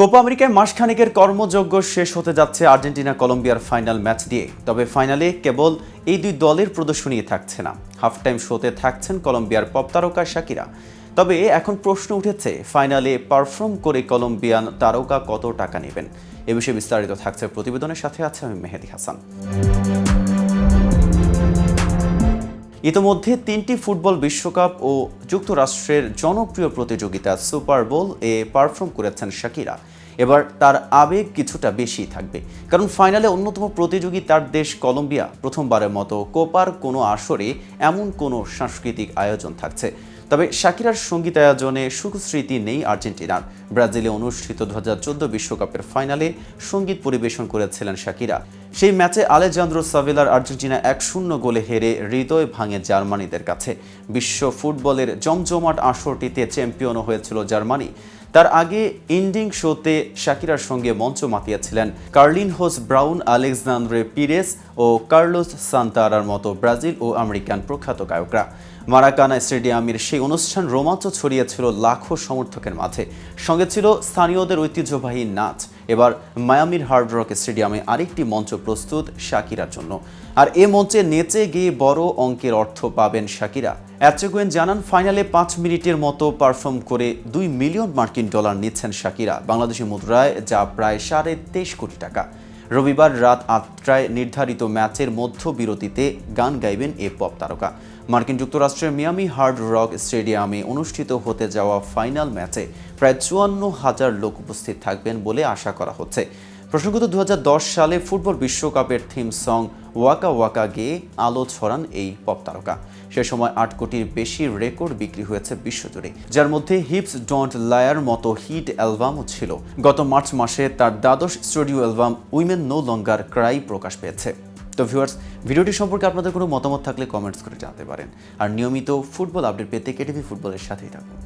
Copa আমেরিকায় মাসখানেকের কর্মযজ্ঞ শেষ হতে যাচ্ছে আর্জেন্টিনা কলম্বিয়ার ফাইনাল ম্যাচ দিয়ে। তবে ফাইনালে কেবল এই দুই দলের প্রদর্শনী থাকছে না। হাফ টাইম শোতে থাকছেন কলম্বিয়ার পপ তারকা শাকিরা। তবে এখন প্রশ্ন উঠেছে, ফাইনালে পারফর্ম করে কলম্বিয়ান তারকা কত টাকা নেবেন? এ বিষয়ে বিস্তারিত থাকছে প্রতিবেদনের সাথে, আছে আমি মেহেদি হাসান। ইতোমধ্যে তিনটি ফুটবল বিশ্বকাপ ও যুক্তরাষ্ট্রের জনপ্রিয় প্রতিযোগিতা সুপার বোল এ পারফর্ম করেছেন শাকিরা। এবার তার আবেগ কিছুটা বেশি থাকবে। কারণ ফাইনালে অন্যতম প্রতিযোগী তার দেশ কলম্বিয়া। প্রথমবারের মতো কোপার কোনো আসরে এমন কোনো সাংস্কৃতিক আয়োজন থাকছে। তবে শাকিরার সংগীত আয়োজনে সুখস্মৃতি নেই আর্জেন্টিনার। ব্রাজিলে অনুষ্ঠিত দু বিশ্বকাপের ফাইনালে সংগীত পরিবেশন করেছিলেন শাকিরা। সেই ম্যাচে আলেজান্দ্রো সাভেলার আর্জেন্টিনা এক শূন্য গোলে হেরে হৃদয় ভাঙে জার্মানিদের কাছে। বিশ্ব ফুটবলের জমজমাট আসরটিতে চ্যাম্পিয়নও হয়েছিল জার্মানি। তার আগে ইন্ডিং শোতে শাকিরার সঙ্গে মঞ্চ মাতিয়েছিলেন Carlinhos Brown Alexandre Pires ও কার্লোস সান্তারার মতো ব্রাজিল ও আমেরিকান প্রখ্যাত গায়করা। মারাকানা স্টেডিয়ামের সেই অনুষ্ঠান রোমাঞ্চ ছড়িয়েছিল লাখো সমর্থকের মাঝে। সঙ্গে ছিল স্থানীয়দের ঐতিহ্যবাহী নাচ। এবার মায়ামির হার্ড রক স্টেডিয়ামে আরেকটি মঞ্চ প্রস্তুত শাকিরার জন্য। আর এ মঞ্চে নেচে গিয়ে বড় অঙ্কের অর্থ পাবেন শাকিরা। অ্যাচেগুয়েন জানান, ফাইনালে পাঁচ মিনিটের মতো পারফর্ম করে দুই মিলিয়ন মার্কিন ডলার নিচ্ছেন শাকিরা। বাংলাদেশি মুদ্রায় যা প্রায় সাড়ে তেইশ কোটি টাকা। রবিবার রাত আটটায় নির্ধারিত ম্যাচের মধ্য বিরতিতে গান গাইবেন এ পপ তারকা। মার্কিন যুক্তরাষ্ট্রের মিয়ামি হার্ড রক স্টেডিয়ামে অনুষ্ঠিত হতে যাওয়া ফাইনাল ম্যাচে প্রায় চুয়ান্ন হাজার লোক উপস্থিত থাকবেন বলে আশা করা হচ্ছে। প্রসঙ্গত দু সালে ফুটবল বিশ্বকাপের থিম সং ওয়াকা ওয়াকা গেয়ে আলো ছড়ান এই পপ তারকা। সে সময় আট কোটির বেশি রেকর্ড বিক্রি হয়েছে বিশ্বজুড়ে, যার মধ্যে হিপস ডন্ট লায়ার মতো হিট অ্যালবামও ছিল। গত মার্চ মাসে তার দ্বাদশ studio album women no longer cry প্রকাশ পেয়েছে। তো ভিউয়ার্স, ভিডিওটি সম্পর্কে আপনাদের কোনো মতামত থাকলে কমেন্টস করে জানাতে পারেন। আর নিয়মিত ফুটবল আপডেট পেতে কেটিভি ফুটবলের সাথেই থাকুন।